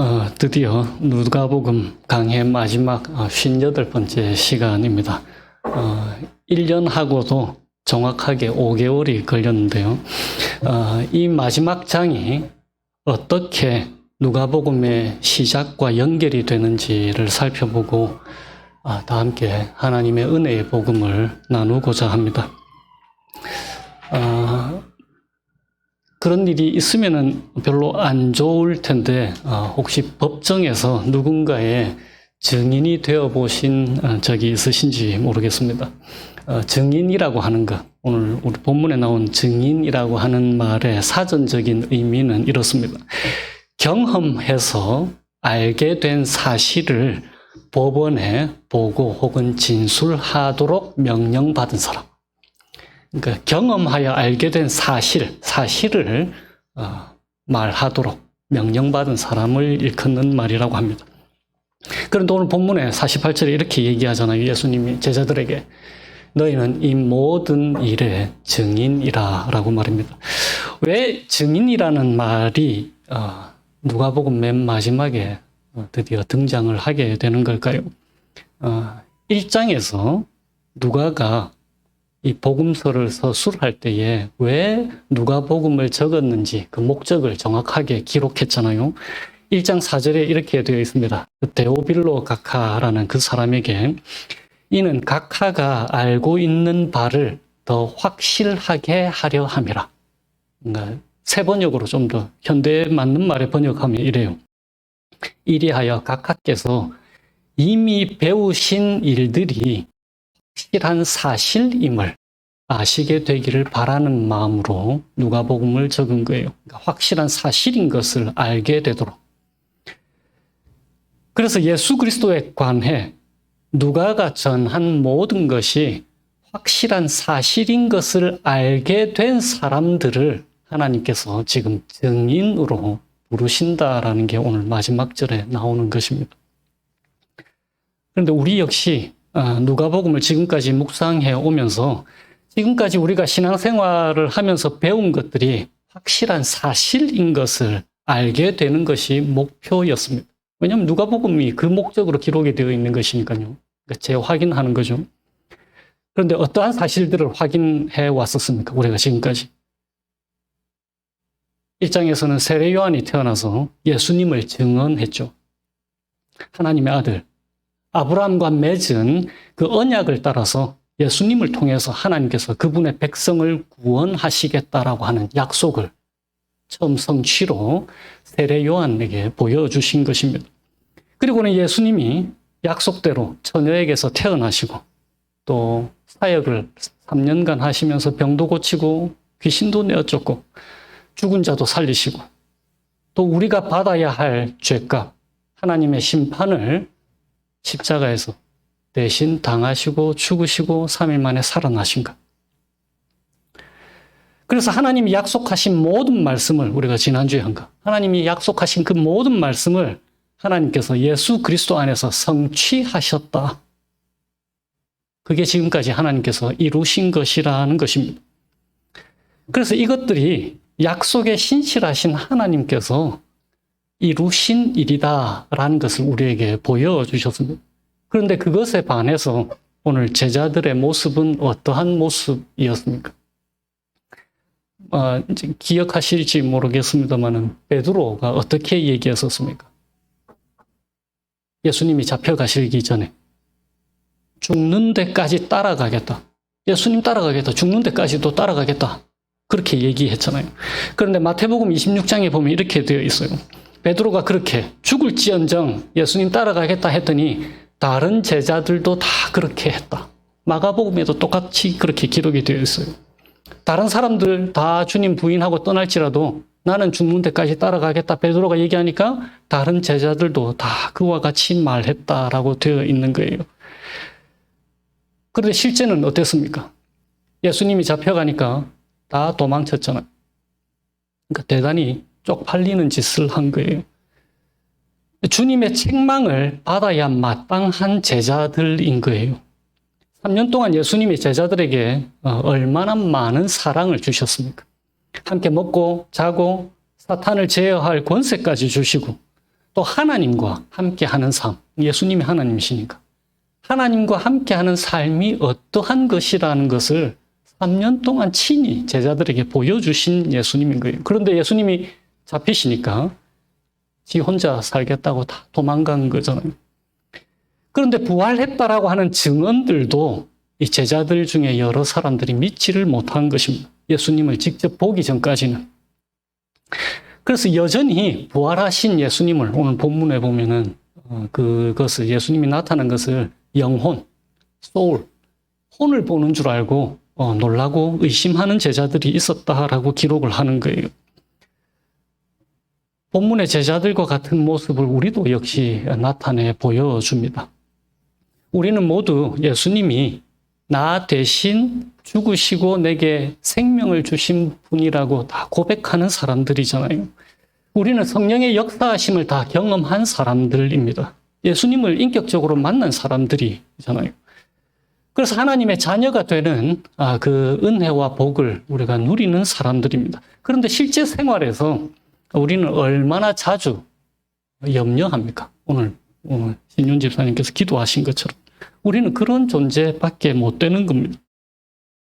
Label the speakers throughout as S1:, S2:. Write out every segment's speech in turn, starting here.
S1: 어, 드디어 누가복음 강해 마지막 어, 58번째 시간입니다. 어, 1년 하고도 정확하게 5개월이 걸렸는데요. 어, 이 마지막 장이 어떻게 누가복음의 시작과 연결이 되는지를 살펴보고 아, 다 함께 하나님의 은혜의 복음을 나누고자 합니다. 어, 그런 일이 있으면은 별로 안 좋을 텐데 어, 혹시 법정에서 누군가의 증인이 되어 보신 어, 적이 있으신지 모르겠습니다. 어, 증인이라고 하는 것 오늘 우리 본문에 나온 증인이라고 하는 말의 사전적인 의미는 이렇습니다. 경험해서 알게 된 사실을 법원에 보고 혹은 진술하도록 명령받은 사람. 그러니까 경험하여 알게 된 사실, 사실을 어, 말하도록 명령받은 사람을 일컫는 말이라고 합니다. 그런데 오늘 본문에 48절에 이렇게 얘기하잖아요. 예수님이 제자들에게 너희는 이 모든 일의 증인이라 라고 말입니다. 왜 증인이라는 말이 어, 누가복음 맨 마지막에 어, 드디어 등장을 하게 되는 걸까요? 어, 1장에서 누가가 이 복음서를 서술할 때에 왜 누가 복음을 적었는지 그 목적을 정확하게 기록했잖아요. 1장 4절에 이렇게 되어 있습니다. 데오빌로 각하라는 그 사람에게 이는 각하가 알고 있는 바를 더 확실하게 하려 함이라. 그러니까 새 번역으로 좀 더 현대에 맞는 말에 번역하면 이래요. 이리하여 각하께서 이미 배우신 일들이 확 실한 사실임을 아시게 되기를 바라는 마음으로 누가복음을 적은 거예요. 그러니까 확실한 사실인 것을 알게 되도록. 그래서 예수 그리스도에 관해 누가가 전한 모든 것이 확실한 사실인 것을 알게 된 사람들을 하나님께서 지금 증인으로 부르신다라는 게 오늘 마지막 절에 나오는 것입니다. 그런데 우리 역시 아, 누가복음을 지금까지 묵상해 오면서 지금까지 우리가 신앙생활을 하면서 배운 것들이 확실한 사실인 것을 알게 되는 것이 목표였습니다. 왜냐하면 누가복음이 그 목적으로 기록이 되어 있는 것이니까요. 그러니까 재확인하는 거죠. 그런데 어떠한 사실들을 확인해 왔었습니까? 우리가 지금까지. 1장에서는 세례 요한이 태어나서 예수님을 증언했죠. 하나님의 아들, 아브라함과 맺은 그 언약을 따라서 예수님을 통해서 하나님께서 그분의 백성을 구원하시겠다라고 하는 약속을 처음 성취로 세례 요한에게 보여주신 것입니다. 그리고는 예수님이 약속대로 처녀에게서 태어나시고 또 사역을 3년간 하시면서 병도 고치고 귀신도 내어쫓고 죽은 자도 살리시고 또 우리가 받아야 할 죄값, 하나님의 심판을 십자가에서 대신 당하시고 죽으시고 3일 만에 살아나신 것. 그래서 하나님이 약속하신 모든 말씀을 우리가 지난주에 한 것. 하나님이 약속하신 그 모든 말씀을 하나님께서 예수 그리스도 안에서 성취하셨다. 그게 지금까지 하나님께서 이루신 것이라는 것입니다. 그래서 이것들이 약속에 신실하신 하나님께서 이루신 일이다라는 것을 우리에게 보여주셨습니다. 그런데 그것에 반해서 오늘 제자들의 모습은 어떠한 모습이었습니까? 어, 기억하실지 모르겠습니다만은 베드로가 어떻게 얘기했었습니까? 예수님이 잡혀가시기 전에 죽는 데까지 따라가겠다. 예수님 따라가겠다. 죽는 데까지도 따라가겠다. 그렇게 얘기했잖아요. 그런데 마태복음 26장에 보면 이렇게 되어 있어요. 베드로가 그렇게 죽을지언정 예수님 따라가겠다 했더니 다른 제자들도 다 그렇게 했다. 마가복음에도 똑같이 그렇게 기록이 되어 있어요. 다른 사람들 다 주님 부인하고 떠날지라도 나는 죽는 데까지 따라가겠다. 베드로가 얘기하니까 다른 제자들도 다 그와 같이 말했다라고 되어 있는 거예요. 그런데 실제는 어땠습니까? 예수님이 잡혀가니까 다 도망쳤잖아요. 그러니까 대단히 쪽팔리는 짓을 한 거예요. 주님의 책망을 받아야 마땅한 제자들인 거예요. 3년 동안 예수님이 제자들에게 어, 얼마나 많은 사랑을 주셨습니까? 함께 먹고 자고 사탄을 제어할 권세까지 주시고 또 하나님과 함께 하는 삶. 예수님이 하나님이시니까. 하나님과 함께 하는 삶이 어떠한 것이라는 것을 3년 동안 친히 제자들에게 보여주신 예수님인 거예요. 그런데 예수님이 잡히시니까 지 혼자 살겠다고 다 도망간 거잖아요. 그런데 부활했다라고 하는 증언들도 이 제자들 중에 여러 사람들이 믿지를 못한 것입니다. 예수님을 직접 보기 전까지는. 그래서 여전히 부활하신 예수님을 오늘 본문에 보면은 어, 그것을 예수님이 나타난 것을 영혼, 소울, 혼을 보는 줄 알고 어, 놀라고 의심하는 제자들이 있었다라고 기록을 하는 거예요. 본문의 제자들과 같은 모습을 우리도 역시 나타내 보여줍니다. 우리는 모두 예수님이 나 대신 죽으시고 내게 생명을 주신 분이라고 다 고백하는 사람들이잖아요. 우리는 성령의 역사하심을 다 경험한 사람들입니다. 예수님을 인격적으로 만난 사람들이잖아요. 그래서 하나님의 자녀가 되는 아, 그 은혜와 복을 우리가 누리는 사람들입니다. 그런데 실제 생활에서 우리는 얼마나 자주 염려합니까? 오늘, 신윤 집사님께서 기도하신 것처럼 우리는 그런 존재밖에 못 되는 겁니다.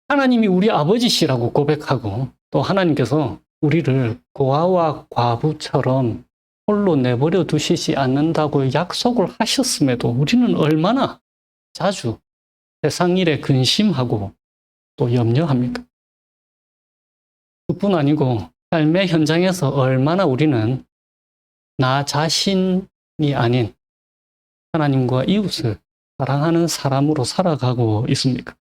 S1: 하나님이 우리 아버지시라고 고백하고 또 하나님께서 우리를 고아와 과부처럼 홀로 내버려 두시지 않는다고 약속을 하셨음에도 우리는 얼마나 자주 세상 일에 근심하고 또 염려합니까? 그뿐 아니고 삶의 현장에서 얼마나 우리는 나 자신이 아닌 하나님과 이웃을 사랑하는 사람으로 살아가고 있습니까?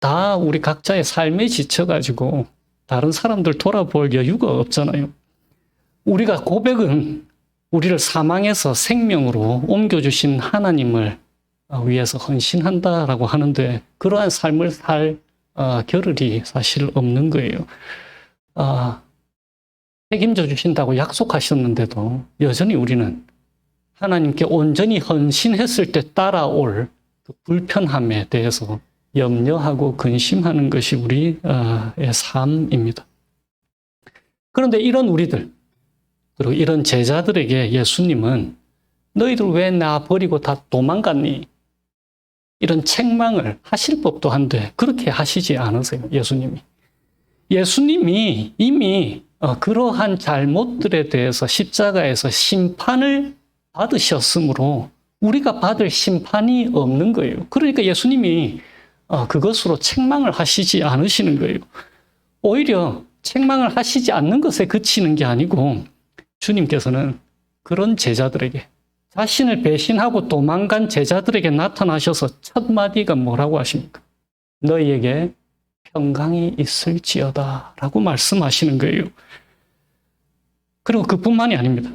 S1: 다 우리 각자의 삶에 지쳐가지고 다른 사람들 돌아볼 여유가 없잖아요. 우리가 고백은 우리를 사망에서 생명으로 옮겨주신 하나님을 위해서 헌신한다라고 하는데 그러한 삶을 살 어, 겨를이 사실 없는 거예요. 아, 책임져 주신다고 약속하셨는데도 여전히 우리는 하나님께 온전히 헌신했을 때 따라올 그 불편함에 대해서 염려하고 근심하는 것이 우리의 삶입니다. 그런데 이런 우리들, 그리고 이런 제자들에게 예수님은 너희들 왜 나 버리고 다 도망갔니? 이런 책망을 하실 법도 한데 그렇게 하시지 않으세요, 예수님이. 예수님이 이미 어, 그러한 잘못들에 대해서 십자가에서 심판을 받으셨으므로 우리가 받을 심판이 없는 거예요. 그러니까 예수님이 어, 그것으로 책망을 하시지 않으시는 거예요. 오히려 책망을 하시지 않는 것에 그치는 게 아니고 주님께서는 그런 제자들에게 자신을 배신하고 도망간 제자들에게 나타나셔서 첫 마디가 뭐라고 하십니까? 너희에게 평강이 있을지어다 라고 말씀하시는 거예요. 그리고 그뿐만이 아닙니다.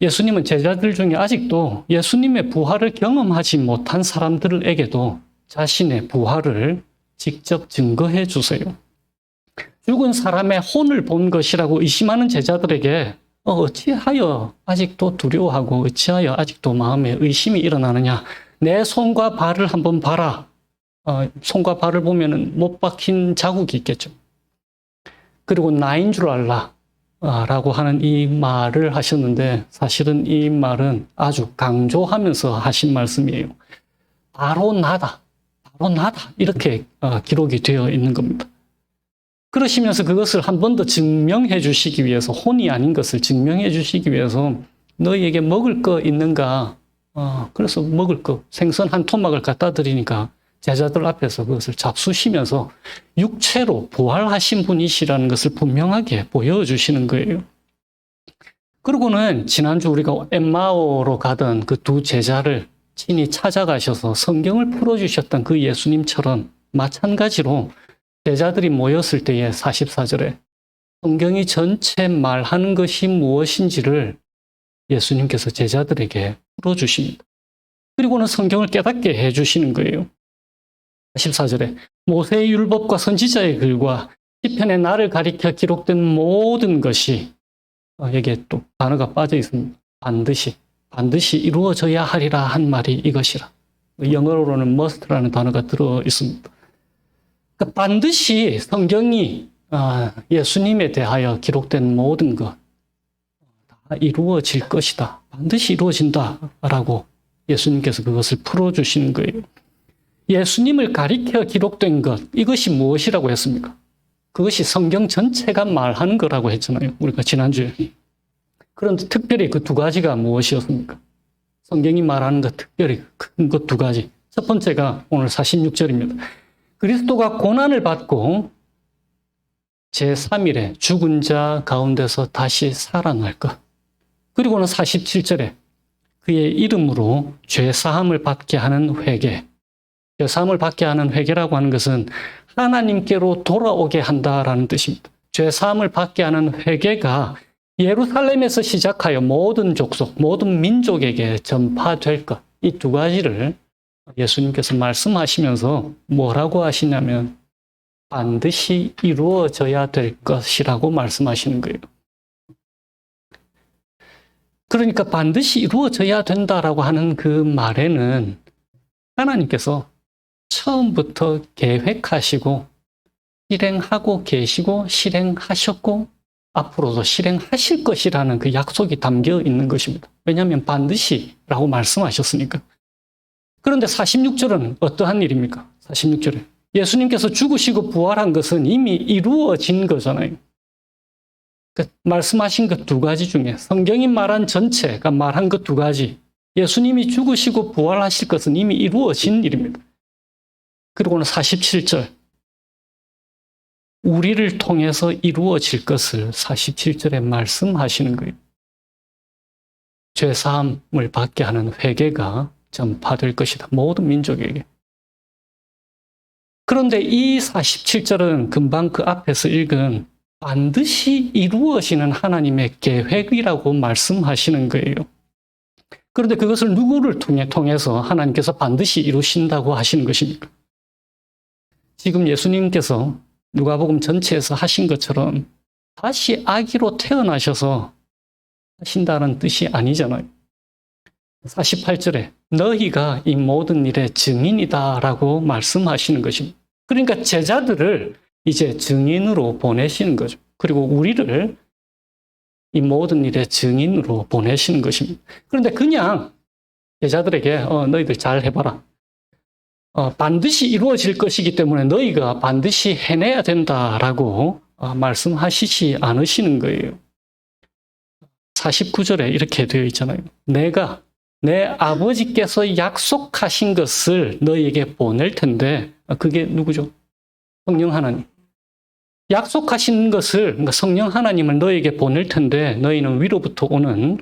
S1: 예수님은 제자들 중에 아직도 예수님의 부활을 경험하지 못한 사람들에게도 자신의 부활을 직접 증거해 주세요. 죽은 사람의 혼을 본 것이라고 의심하는 제자들에게 어, 어찌하여 아직도 두려워하고 어찌하여 아직도 마음에 의심이 일어나느냐? 내 손과 발을 한번 봐라. 어, 손과 발을 보면은 못 박힌 자국이 있겠죠. 그리고 나인 줄 알라. 아, 라고 하는 이 말을 하셨는데 사실은 이 말은 아주 강조하면서 하신 말씀이에요. 바로 나다. 바로 나다. 이렇게 어, 기록이 되어 있는 겁니다. 그러시면서 그것을 한 번 더 증명해 주시기 위해서 혼이 아닌 것을 증명해 주시기 위해서 너희에게 먹을 거 있는가? 어, 그래서 먹을 거 생선 한 토막을 갖다 드리니까 제자들 앞에서 그것을 잡수시면서 육체로 부활하신 분이시라는 것을 분명하게 보여주시는 거예요. 그리고는 지난주 우리가 엠마오로 가던 그 두 제자를 친히 찾아가셔서 성경을 풀어주셨던 그 예수님처럼 마찬가지로 제자들이 모였을 때에 44절에 성경이 전체 말하는 것이 무엇인지를 예수님께서 제자들에게 풀어주십니다. 그리고는 성경을 깨닫게 해주시는 거예요. 14절에 모세의 율법과 선지자의 글과 시편의 나를 가리켜 기록된 모든 것이 어, 여기에 또 단어가 빠져 있습니다. 반드시 반드시 이루어져야 하리라 한 말이 이것이라. 영어로는 must라는 단어가 들어 있습니다. 그러니까 반드시 성경이 아, 예수님에 대하여 기록된 모든 것, 아, 이루어질 것이다. 반드시 이루어진다라고 예수님께서 그것을 풀어주시는 거예요. 예수님을 가리켜 기록된 것, 이것이 무엇이라고 했습니까? 그것이 성경 전체가 말하는 거라고 했잖아요. 우리가 지난주에. 그런데 특별히 그 두 가지가 무엇이었습니까? 성경이 말하는 것 특별히 큰 것 두 가지. 첫 번째가 오늘 46절입니다. 그리스도가 고난을 받고 제3일에 죽은 자 가운데서 다시 살아날 것. 그리고는 47절에 그의 이름으로 죄 사함을 받게 하는 회개. 죄 사함을 받게 하는 회개라고 하는 것은 하나님께로 돌아오게 한다라는 뜻입니다. 죄 사함을 받게 하는 회개가 예루살렘에서 시작하여 모든 족속, 모든 민족에게 전파될 것. 이 두 가지를 예수님께서 말씀하시면서 뭐라고 하시냐면 반드시 이루어져야 될 것이라고 말씀하시는 거예요. 그러니까 반드시 이루어져야 된다라고 하는 그 말에는 하나님께서 처음부터 계획하시고 실행하고 계시고 실행하셨고 앞으로도 실행하실 것이라는 그 약속이 담겨 있는 것입니다. 왜냐하면 반드시라고 말씀하셨으니까. 그런데 46절은 어떠한 일입니까? 46절에 예수님께서 죽으시고 부활한 것은 이미 이루어진 거잖아요. 그 말씀하신 것 두 가지 중에 성경이 말한 전체가 말한 것 두 가지 예수님이 죽으시고 부활하실 것은 이미 이루어진 일입니다. 그리고는 47절 우리를 통해서 이루어질 것을 47절에 말씀하시는 거예요. 죄 사함을 받게 하는 회개가 전파될 것이다. 모든 민족에게. 그런데 이 47절은 금방 그 앞에서 읽은 반드시 이루어지는 하나님의 계획이라고 말씀하시는 거예요. 그런데 그것을 누구를 통해 통해서 하나님께서 반드시 이루신다고 하시는 것입니까? 지금 예수님께서 누가복음 전체에서 하신 것처럼 다시 아기로 태어나셔서 하신다는 뜻이 아니잖아요. 48절에 너희가 이 모든 일의 증인이다라고 말씀하시는 것입니다. 그러니까 제자들을 이제 증인으로 보내시는 거죠. 그리고 우리를 이 모든 일의 증인으로 보내시는 것입니다. 그런데 그냥 제자들에게 어, 너희들 잘 해봐라. 어, 반드시 이루어질 것이기 때문에 너희가 반드시 해내야 된다라고 어, 말씀하시지 않으시는 거예요. 49절에 이렇게 되어 있잖아요. 내가 내 아버지께서 약속하신 것을 너희에게 보낼 텐데 아, 그게 누구죠? 성령 하나님. 약속하신 것을 그러니까 성령 하나님을 너희에게 보낼 텐데 너희는 위로부터 오는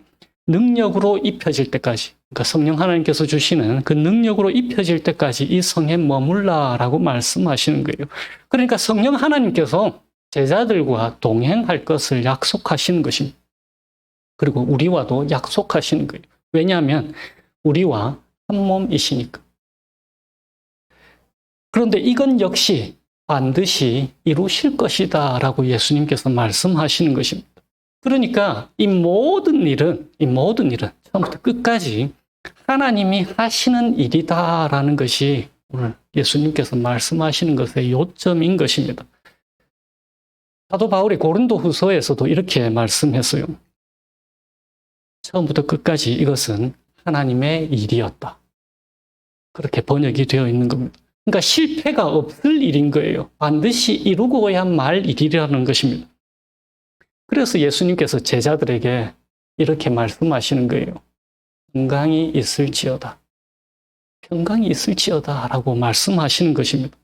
S1: 능력으로 입혀질 때까지 그러니까 성령 하나님께서 주시는 그 능력으로 입혀질 때까지 이 성에 머물라라고 말씀하시는 거예요. 그러니까 성령 하나님께서 제자들과 동행할 것을 약속하시는 것입니다. 그리고 우리와도 약속하시는 거예요. 왜냐하면 우리와 한 몸이시니까. 그런데 이건 역시 반드시 이루실 것이다 라고 예수님께서 말씀하시는 것입니다. 그러니까 이 모든 일은, 이 모든 일은 처음부터 끝까지 하나님이 하시는 일이다 라는 것이 오늘 예수님께서 말씀하시는 것의 요점인 것입니다. 사도 바울이 고린도 후서에서도 이렇게 말씀했어요. 처음부터 끝까지 이것은 하나님의 일이었다. 그렇게 번역이 되어 있는 겁니다. 그러니까 실패가 없을 일인 거예요. 반드시 이루고야 말 일이라는 것입니다. 그래서 예수님께서 제자들에게 이렇게 말씀하시는 거예요. 평강이 있을지어다. 평강이 있을지어다. 라고 말씀하시는 것입니다.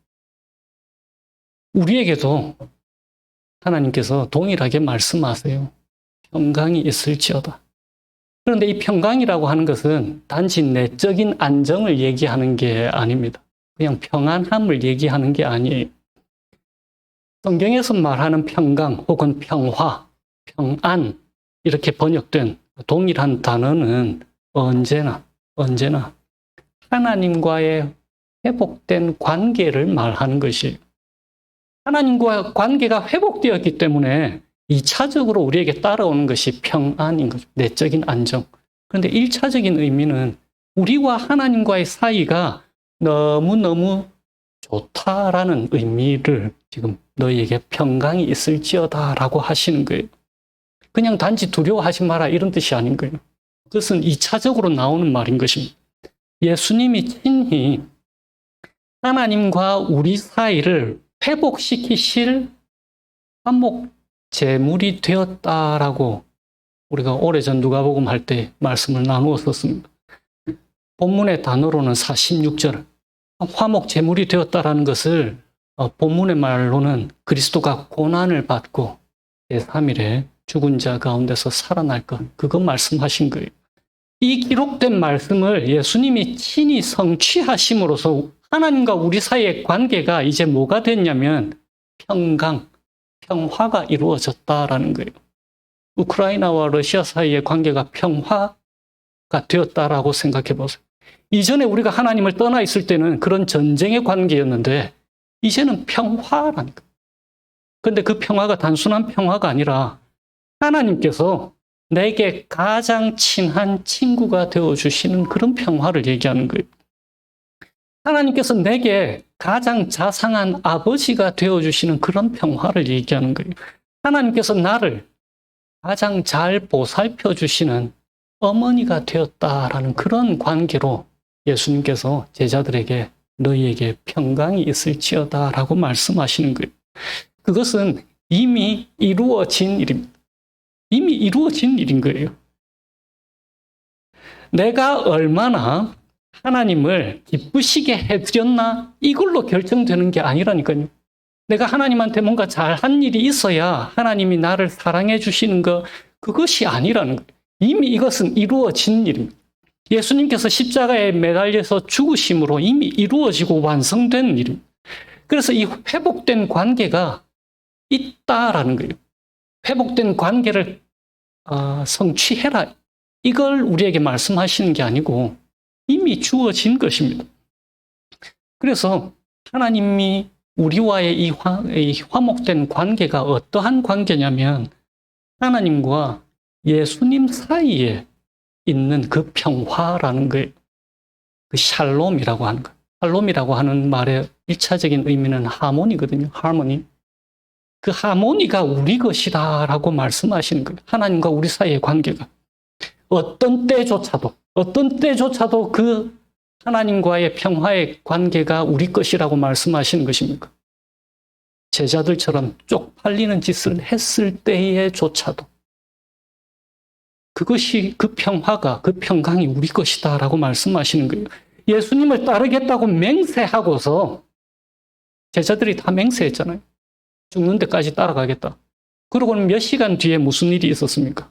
S1: 우리에게도 하나님께서 동일하게 말씀하세요. 평강이 있을지어다. 그런데 이 평강이라고 하는 것은 단지 내적인 안정을 얘기하는 게 아닙니다. 그냥 평안함을 얘기하는 게 아니에요. 성경에서 말하는 평강 혹은 평화, 평안 이렇게 번역된 동일한 단어는 언제나 언제나 하나님과의 회복된 관계를 말하는 것이에요. 하나님과 관계가 회복되었기 때문에 2차적으로 우리에게 따라오는 것이 평안인 거죠. 내적인 안정. 그런데 1차적인 의미는 우리와 하나님과의 사이가 너무너무 좋다라는 의미를 지금 너희에게 평강이 있을지어다 라고 하시는 거예요. 그냥 단지 두려워하지 마라 이런 뜻이 아닌 거예요. 그것은 2차적으로 나오는 말인 것입니다. 예수님이 친히 하나님과 우리 사이를 회복시키실 한목 제물이 되었다라고 우리가 오래전 누가복음 할 때 말씀을 나누었었습니다. 본문의 단어로는 46절 화목 제물이 되었다라는 것을 어, 본문의 말로는 그리스도가 고난을 받고 제3일에 죽은 자 가운데서 살아날 것 그거 말씀하신 거예요. 이 기록된 말씀을 예수님이 친히 성취하심으로써 하나님과 우리 사이의 관계가 이제 뭐가 됐냐면 평강, 평화가 이루어졌다라는 거예요. 우크라이나와 러시아 사이의 관계가 평화가 되었다라고 생각해 보세요. 이전에 우리가 하나님을 떠나 있을 때는 그런 전쟁의 관계였는데 이제는 평화라는 거예요. 근데 그 평화가 단순한 평화가 아니라 하나님께서 내게 가장 친한 친구가 되어 주시는 그런 평화를 얘기하는 거예요. 하나님께서 내게 가장 자상한 아버지가 되어 주시는 그런 평화를 얘기하는 거예요. 하나님께서 나를 가장 잘 보살펴 주시는 어머니가 되었다라는 그런 관계로 예수님께서 제자들에게 너희에게 평강이 있을지어다 라고 말씀하시는 거예요. 그것은 이미 이루어진 일입니다. 이미 이루어진 일인 거예요. 내가 얼마나 하나님을 기쁘시게 해드렸나 이걸로 결정되는 게 아니라니까요. 내가 하나님한테 뭔가 잘한 일이 있어야 하나님이 나를 사랑해 주시는 것 그것이 아니라는 거예요. 이미 이것은 이루어진 일입니다. 예수님께서 십자가에 매달려서 죽으심으로 이미 이루어지고 완성된 일입니다. 그래서 이 회복된 관계가 있다라는 거예요. 회복된 관계를 어, 성취해라. 이걸 우리에게 말씀하시는 게 아니고 이미 주어진 것입니다. 그래서 하나님이 우리와의 이, 화, 이 화목된 관계가 어떠한 관계냐면 하나님과 예수님 사이에 있는 그 평화라는 거예요. 그 샬롬이라고 하는 거. 샬롬이라고 하는 말의 일차적인 의미는 하모니거든요. 하모니. 그 하모니가 우리 것이다라고 말씀하시는 거예요. 하나님과 우리 사이의 관계가. 어떤 때조차도, 어떤 때조차도 그 하나님과의 평화의 관계가 우리 것이라고 말씀하시는 것입니까? 제자들처럼 쪽팔리는 짓을 했을 때에조차도 그것이 그 평화가 그 평강이 우리 것이다라고 말씀하시는 거예요. 예수님을 따르겠다고 맹세하고서 제자들이 다 맹세했잖아요. 죽는 데까지 따라가겠다. 그러고는 몇 시간 뒤에 무슨 일이 있었습니까?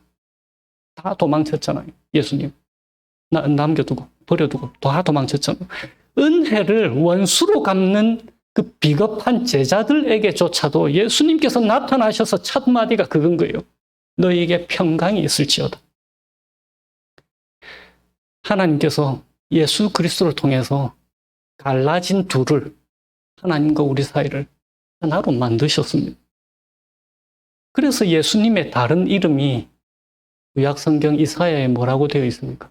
S1: 다 도망쳤잖아요. 예수님. 나, 남겨두고, 버려두고, 다 도망쳤잖아요. 은혜를 원수로 갚는 그 비겁한 제자들에게조차도 예수님께서 나타나셔서 첫 마디가 그건 거예요. 너에게 평강이 있을지어다. 하나님께서 예수 그리스도를 통해서 갈라진 둘을 하나님과 우리 사이를 하나로 만드셨습니다. 그래서 예수님의 다른 이름이 구약성경 이사야에 뭐라고 되어 있습니까?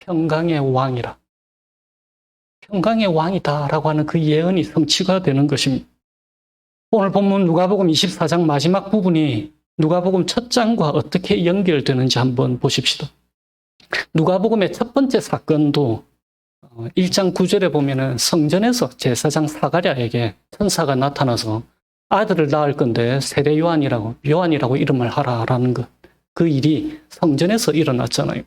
S1: 평강의 왕이라. 평강의 왕이다라고 하는 그 예언이 성취가 되는 것입니다. 오늘 본문 누가복음 24장 마지막 부분이 누가복음 첫 장과 어떻게 연결되는지 한번 보십시다. 누가복음의 첫 번째 사건도 1장 어, 9절에 보면은 성전에서 제사장 사가랴에게 천사가 나타나서 아들을 낳을 건데 세례 요한이라고 요한이라고 이름을 하라라는 것. 그 일이 성전에서 일어났잖아요.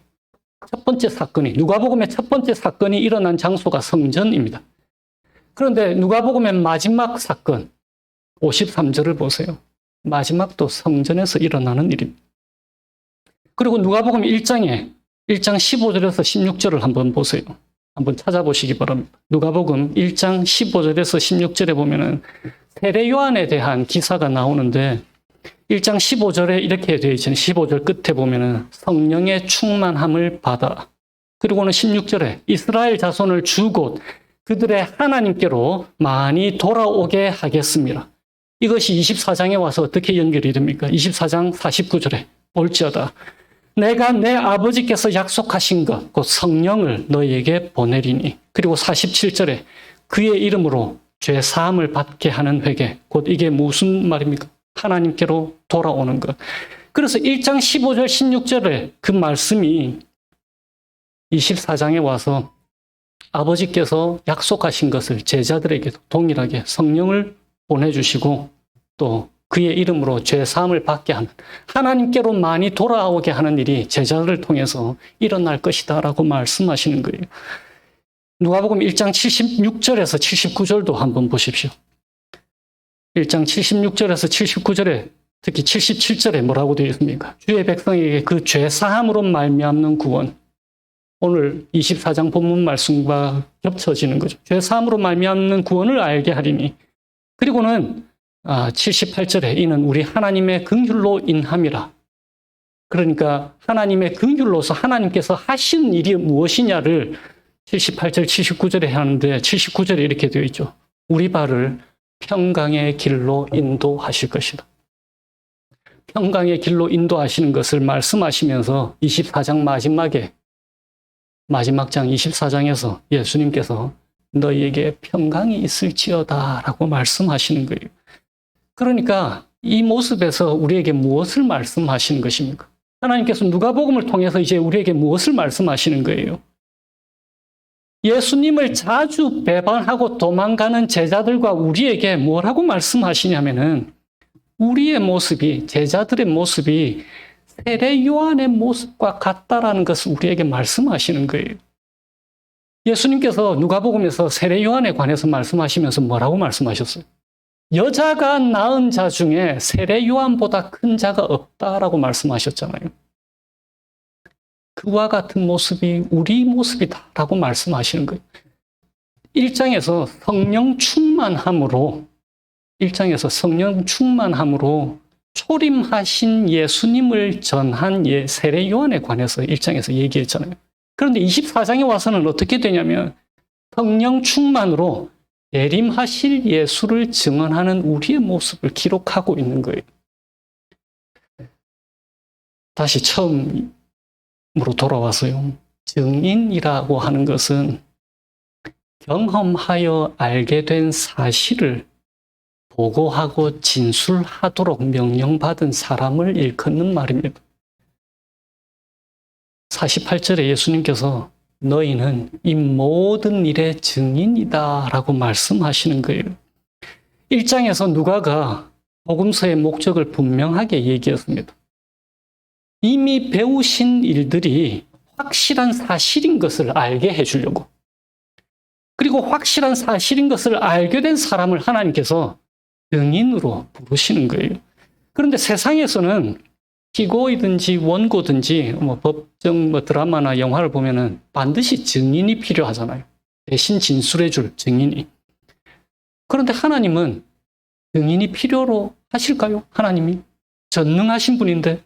S1: 첫 번째 사건이 누가복음의 첫 번째 사건이 일어난 장소가 성전입니다. 그런데 누가복음의 마지막 사건 53절을 보세요. 마지막도 성전에서 일어나는 일입니다. 그리고 누가복음 1장에 1장 15절에서 16절을 한번 보세요. 한번 찾아보시기 바랍니다. 누가복음 1장 15절에서 16절에 보면은 세례 요한에 대한 기사가 나오는데 1장 15절에 이렇게 되어 있잖아요. 15절 끝에 보면은 성령의 충만함을 받아. 그리고는 16절에 이스라엘 자손을 주곧 그들의 하나님께로 많이 돌아오게 하겠습니다. 이것이 24장에 와서 어떻게 연결이 됩니까? 24장 49절에 볼지어다. 내가 내 아버지께서 약속하신 것, 곧 성령을 너희에게 보내리니. 그리고 47절에 그의 이름으로 죄 사함을 받게 하는 회개. 곧 이게 무슨 말입니까? 하나님께로 돌아오는 것. 그래서 1장 15절, 16절에 그 말씀이 24장에 와서 아버지께서 약속하신 것을 제자들에게 동일하게 성령을 보내주시고 또 그의 이름으로 죄 사함을 받게 하는 하나님께로 많이 돌아오게 하는 일이 제자들을 통해서 일어날 것이다 라고 말씀하시는 거예요. 누가복음 1장 76절에서 79절도 한번 보십시오. 1장 76절에서 79절에 특히 77절에 뭐라고 되어 있습니까? 주의 백성에게 그 죄 사함으로 말미암는 구원. 오늘 24장 본문 말씀과 겹쳐지는 거죠. 죄 사함으로 말미암는 구원을 알게 하리니. 그리고는 78절에 이는 우리 하나님의 긍휼로 인함이라. 그러니까 하나님의 긍휼로서 하나님께서 하신 일이 무엇이냐를 78절, 79절에 하는데 79절에 이렇게 되어 있죠. 우리 발을 평강의 길로 인도하실 것이다. 평강의 길로 인도하시는 것을 말씀하시면서 24장 마지막에 마지막 장 24장에서 예수님께서 너희에게 평강이 있을지어다 라고 말씀하시는 거예요. 그러니까 이 모습에서 우리에게 무엇을 말씀하시는 것입니까? 하나님께서 누가복음을 통해서 이제 우리에게 무엇을 말씀하시는 거예요? 예수님을 자주 배반하고 도망가는 제자들과 우리에게 뭐라고 말씀하시냐면은 우리의 모습이 제자들의 모습이 세례 요한의 모습과 같다라는 것을 우리에게 말씀하시는 거예요. 예수님께서 누가복음에서 세례 요한에 관해서 말씀하시면서 뭐라고 말씀하셨어요? 여자가 낳은 자 중에 세례 요한보다 큰 자가 없다라고 말씀하셨잖아요. 그와 같은 모습이 우리 모습이다라고 말씀하시는 거예요. 1장에서 성령 충만함으로 1장에서 성령 충만함으로 초림하신 예수님을 전한 예, 세례 요한에 관해서 1장에서 얘기했잖아요. 그런데 24장에 와서는 어떻게 되냐면 성령 충만으로 예림하실 예수를 증언하는 우리의 모습을 기록하고 있는 거예요. 다시 처음 으로 돌아와서요. 증인이라고 하는 것은 경험하여 알게 된 사실을 보고하고 진술하도록 명령받은 사람을 일컫는 말입니다. 48절에 예수님께서 너희는 이 모든 일의 증인이다 라고 말씀하시는 거예요. 1장에서 누가가 복음서의 목적을 분명하게 얘기했습니다. 이미 배우신 일들이 확실한 사실인 것을 알게 해주려고. 그리고 확실한 사실인 것을 알게 된 사람을 하나님께서 증인으로 부르시는 거예요. 그런데 세상에서는 기고이든지 원고든지 뭐 법정 뭐 드라마나 영화를 보면은 반드시 증인이 필요하잖아요. 대신 진술해 줄 증인이. 그런데 하나님은 증인이 필요로 하실까요? 하나님이 전능하신 분인데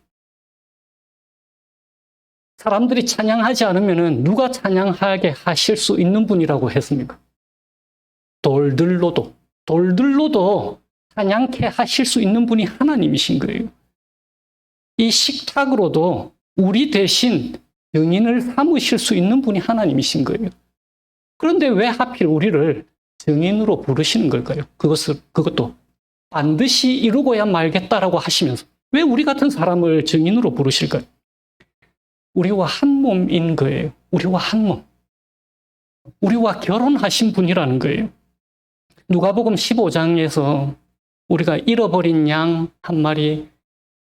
S1: 사람들이 찬양하지 않으면은 누가 찬양하게 하실 수 있는 분이라고 했습니까? 돌들로도 돌들로도 찬양케 하실 수 있는 분이 하나님이신 거예요. 이 식탁으로도 우리 대신 증인을 삼으실 수 있는 분이 하나님이신 거예요. 그런데 왜 하필 우리를 증인으로 부르시는 걸까요? 그것을, 그것도 반드시 이루고야 말겠다라고 하시면서 왜 우리 같은 사람을 증인으로 부르실까요? 우리와 한 몸인 거예요. 우리와 한 몸. 우리와 결혼하신 분이라는 거예요. 누가복음 15장에서 우리가 잃어버린 양 한 마리,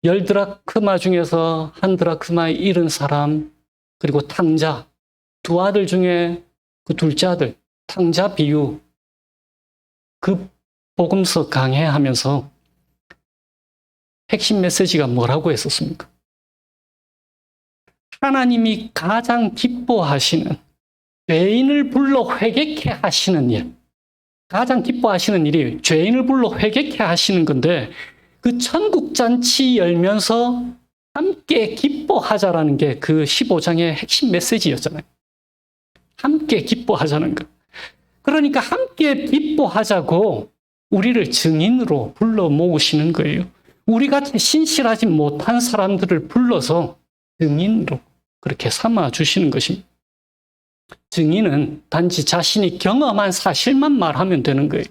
S1: 열 드라크마 중에서 한 드라크마에 잃은 사람, 그리고 탕자, 두 아들 중에 그 둘째 아들, 탕자 비유, 그 복음서 강해하면서 핵심 메시지가 뭐라고 했었습니까? 하나님이 가장 기뻐하시는 죄인을 불러 회개케 하시는 일, 가장 기뻐하시는 일이 죄인을 불러 회개케 하시는 건데 그 천국 잔치 열면서 함께 기뻐하자라는 게 그 15장의 핵심 메시지였잖아요. 함께 기뻐하자는 것. 그러니까 함께 기뻐하자고 우리를 증인으로 불러 모으시는 거예요. 우리 같이 신실하지 못한 사람들을 불러서 증인으로 그렇게 삼아 주시는 것입니다. 증인은 단지 자신이 경험한 사실만 말하면 되는 거예요.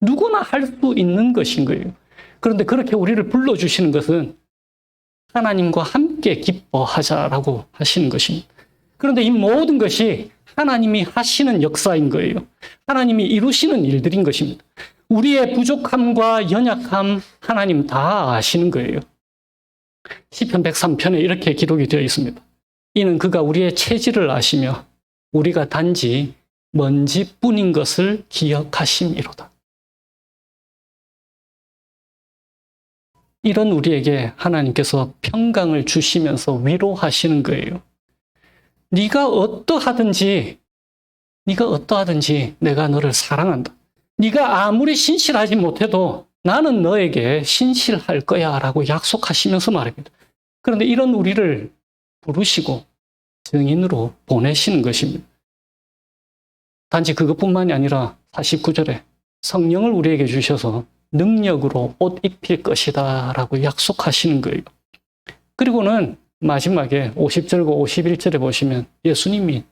S1: 누구나 할 수 있는 것인 거예요. 그런데 그렇게 우리를 불러주시는 것은 하나님과 함께 기뻐하자라고 하시는 것입니다. 그런데 이 모든 것이 하나님이 하시는 역사인 거예요. 하나님이 이루시는 일들인 것입니다. 우리의 부족함과 연약함 하나님 다 아시는 거예요. 시편 103편에 이렇게 기록이 되어 있습니다. 이는 그가 우리의 체질을 아시며 우리가 단지 먼지뿐인 것을 기억하심이로다. 이런 우리에게 하나님께서 평강을 주시면서 위로하시는 거예요. 네가 어떠하든지 네가 어떠하든지 내가 너를 사랑한다. 네가 아무리 신실하지 못해도 나는 너에게 신실할 거야라고 약속하시면서 말입니다. 그런데 이런 우리를 부르시고 증인으로 보내시는 것입니다. 단지 그것뿐만이 아니라 49절에 성령을 우리에게 주셔서 능력으로 옷 입힐 것이다 라고 약속하시는 거예요. 그리고는 마지막에 50절과 51절에 보시면 예수님이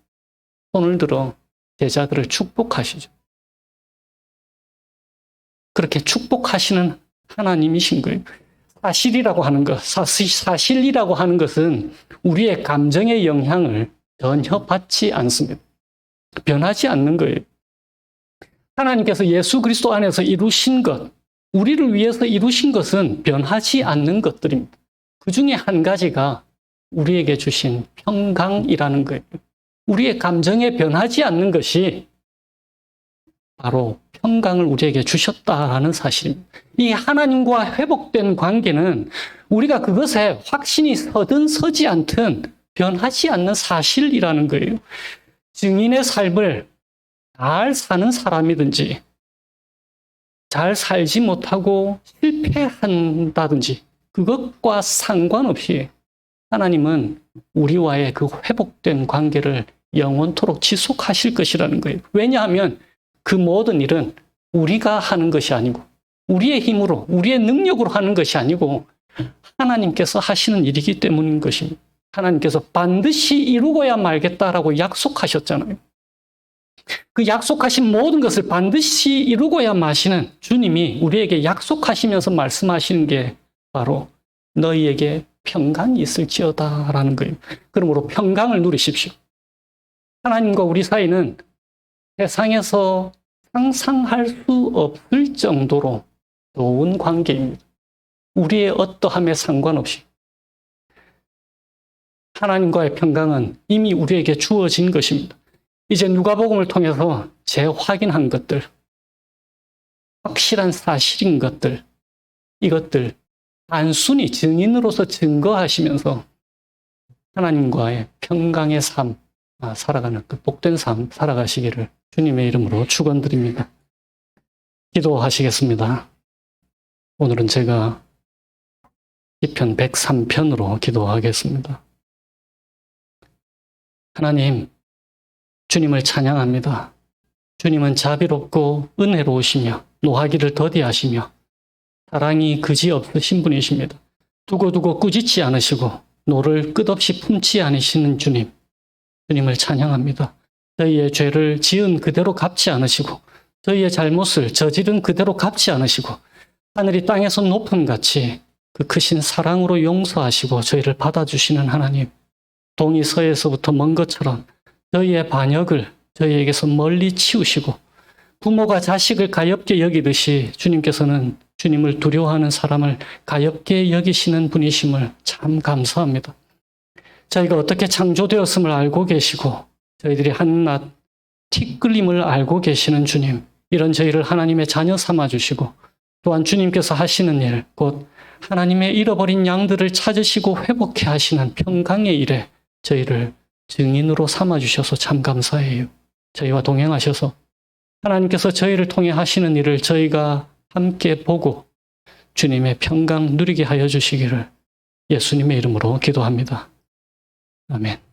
S1: 손을 들어 제자들을 축복하시죠. 그렇게 축복하시는 하나님이신 거예요. 사실이라고 하는 것, 사실, 사실이라고 하는 것은 우리의 감정의 영향을 전혀 받지 않습니다. 변하지 않는 거예요. 하나님께서 예수 그리스도 안에서 이루신 것, 우리를 위해서 이루신 것은 변하지 않는 것들입니다. 그 중에 한 가지가 우리에게 주신 평강이라는 거예요. 우리의 감정에 변하지 않는 것이 바로 평강을 우리에게 주셨다라는 사실입니다. 이 하나님과 회복된 관계는 우리가 그것에 확신이 서든 서지 않든 변하지 않는 사실이라는 거예요. 증인의 삶을 잘 사는 사람이든지 잘 살지 못하고 실패한다든지 그것과 상관없이 하나님은 우리와의 그 회복된 관계를 영원토록 지속하실 것이라는 거예요. 왜냐하면 그 모든 일은 우리가 하는 것이 아니고 우리의 힘으로 우리의 능력으로 하는 것이 아니고 하나님께서 하시는 일이기 때문인 것입니다. 하나님께서 반드시 이루고야 말겠다라고 약속하셨잖아요. 그 약속하신 모든 것을 반드시 이루고야 마시는 주님이 우리에게 약속하시면서 말씀하시는 게 바로 너희에게 평강이 있을지어다 라는 거예요. 그러므로 평강을 누리십시오. 하나님과 우리 사이는 세상에서 상상할 수 없을 정도로 좋은 관계입니다. 우리의 어떠함에 상관없이 하나님과의 평강은 이미 우리에게 주어진 것입니다. 이제 누가복음을 통해서 재확인한 것들, 확실한 사실인 것들, 이것들 단순히 증인으로서 증거하시면서 하나님과의 평강의 삶 아, 살아가는 그 복된 삶 살아가시기를 주님의 이름으로 축원드립니다. 기도하시겠습니다. 오늘은 제가 시편 103편으로 기도하겠습니다. 하나님, 주님을 찬양합니다. 주님은 자비롭고 은혜로우시며 노하기를 더디하시며 사랑이 그지 없으신 분이십니다. 두고두고 꾸짖지 않으시고 노를 끝없이 품지 않으시는 주님. 주님을 찬양합니다. 저희의 죄를 지은 그대로 갚지 않으시고 저희의 잘못을 저지른 그대로 갚지 않으시고 하늘이 땅에서 높음 같이 그 크신 사랑으로 용서하시고 저희를 받아주시는 하나님. 동이 서에서부터 먼 것처럼 저희의 반역을 저희에게서 멀리 치우시고 부모가 자식을 가엽게 여기듯이 주님께서는 주님을 두려워하는 사람을 가엽게 여기시는 분이심을 참 감사합니다. 저희가 어떻게 창조되었음을 알고 계시고 저희들이 한낱 티끌림을 알고 계시는 주님 이런 저희를 하나님의 자녀 삼아 주시고 또한 주님께서 하시는 일, 곧 하나님의 잃어버린 양들을 찾으시고 회복해 하시는 평강의 일에 저희를 증인으로 삼아 주셔서 참 감사해요. 저희와 동행하셔서 하나님께서 저희를 통해 하시는 일을 저희가 함께 보고 주님의 평강 누리게 하여 주시기를 예수님의 이름으로 기도합니다. 아멘.